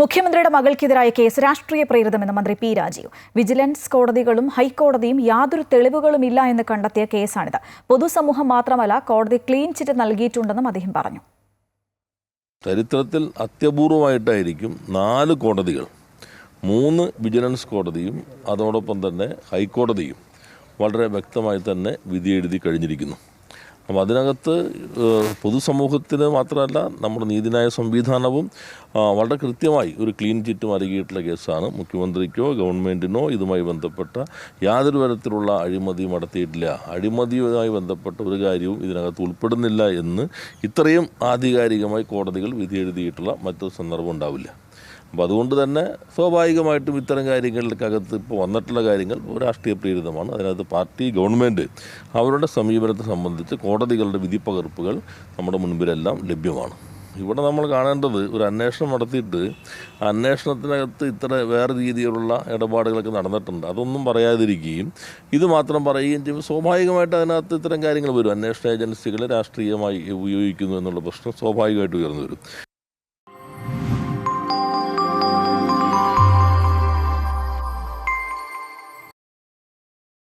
മുഖ്യമന്ത്രിയുടെ മകൾക്കെതിരായ കേസ് രാഷ്ട്രീയ പ്രേരിതമെന്ന് മന്ത്രി പി രാജീവ്. വിജിലൻസ് കോടതികളും ഹൈക്കോടതിയും യാതൊരു തെളിവുകളും ഇല്ല എന്ന് കണ്ടെത്തിയ കേസാണിത്. പൊതുസമൂഹം മാത്രമല്ല കോടതി ക്ലീൻ ചിറ്റ് നൽകിയിട്ടുണ്ടെന്നും അദ്ദേഹം പറഞ്ഞു. ചരിത്രത്തിൽ അത്യപൂർവമായിട്ടായിരിക്കും നാല് കോടതികൾ മൂന്ന് വിജിലൻസ് കോടതിയും അതോടൊപ്പം തന്നെ ഹൈക്കോടതിയും വളരെ വ്യക്തമായി തന്നെ വിധി എഴുതി കഴിഞ്ഞിരിക്കുന്നു. അപ്പം അതിനകത്ത് പൊതുസമൂഹത്തിന് മാത്രമല്ല നമ്മുടെ നീതിന്യായ സംവിധാനവും വളരെ കൃത്യമായി ഒരു ക്ലീൻ ചിറ്റ് നൽകിയിട്ടുള്ള കേസാണ്. മുഖ്യമന്ത്രിക്കോ ഗവൺമെന്റിനോ ഇതുമായി ബന്ധപ്പെട്ട യാതൊരു തരത്തിലുള്ള അഴിമതിയും നടത്തിയിട്ടില്ല. അഴിമതിയുമായി ബന്ധപ്പെട്ട ഒരു കാര്യവും ഇതിനകത്ത് ഉൾപ്പെടുന്നില്ല എന്ന് ഇത്രയും ആധികാരികമായി കോടതികൾ വിധി എഴുതിയിട്ടുള്ള മറ്റൊരു സന്ദർഭം ഉണ്ടാവില്ല. അപ്പോൾ അതുകൊണ്ട് തന്നെ സ്വാഭാവികമായിട്ടും ഇത്തരം കാര്യങ്ങളിലേക്കകത്ത് ഇപ്പോൾ വന്നിട്ടുള്ള കാര്യങ്ങൾ രാഷ്ട്രീയ പ്രേരിതമാണ്. അതിനകത്ത് പാർട്ടി ഗവൺമെന്റ് അവരുടെ സമീപനത്തെ സംബന്ധിച്ച് കോടതികളുടെ വിധിപ്പകർപ്പുകൾ നമ്മുടെ മുൻപിലെല്ലാം ലഭ്യമാണ്. ഇവിടെ നമ്മൾ കാണേണ്ടത് ഒരു അന്വേഷണം നടത്തിയിട്ട് അന്വേഷണത്തിനകത്ത് ഇത്ര വേറെ രീതിയിലുള്ള ഇടപാടുകളൊക്കെ നടന്നിട്ടുണ്ട്. അതൊന്നും പറയാതിരിക്കുകയും ഇത് മാത്രം പറയുകയും ചെയ്യുമ്പോൾ സ്വാഭാവികമായിട്ട് അതിനകത്ത് ഇത്തരം കാര്യങ്ങൾ വരും. അന്വേഷണ ഏജൻസികളെ രാഷ്ട്രീയമായി ഉപയോഗിക്കുന്നു എന്നുള്ള പ്രശ്നം സ്വാഭാവികമായിട്ട് ഉയർന്നു വരും.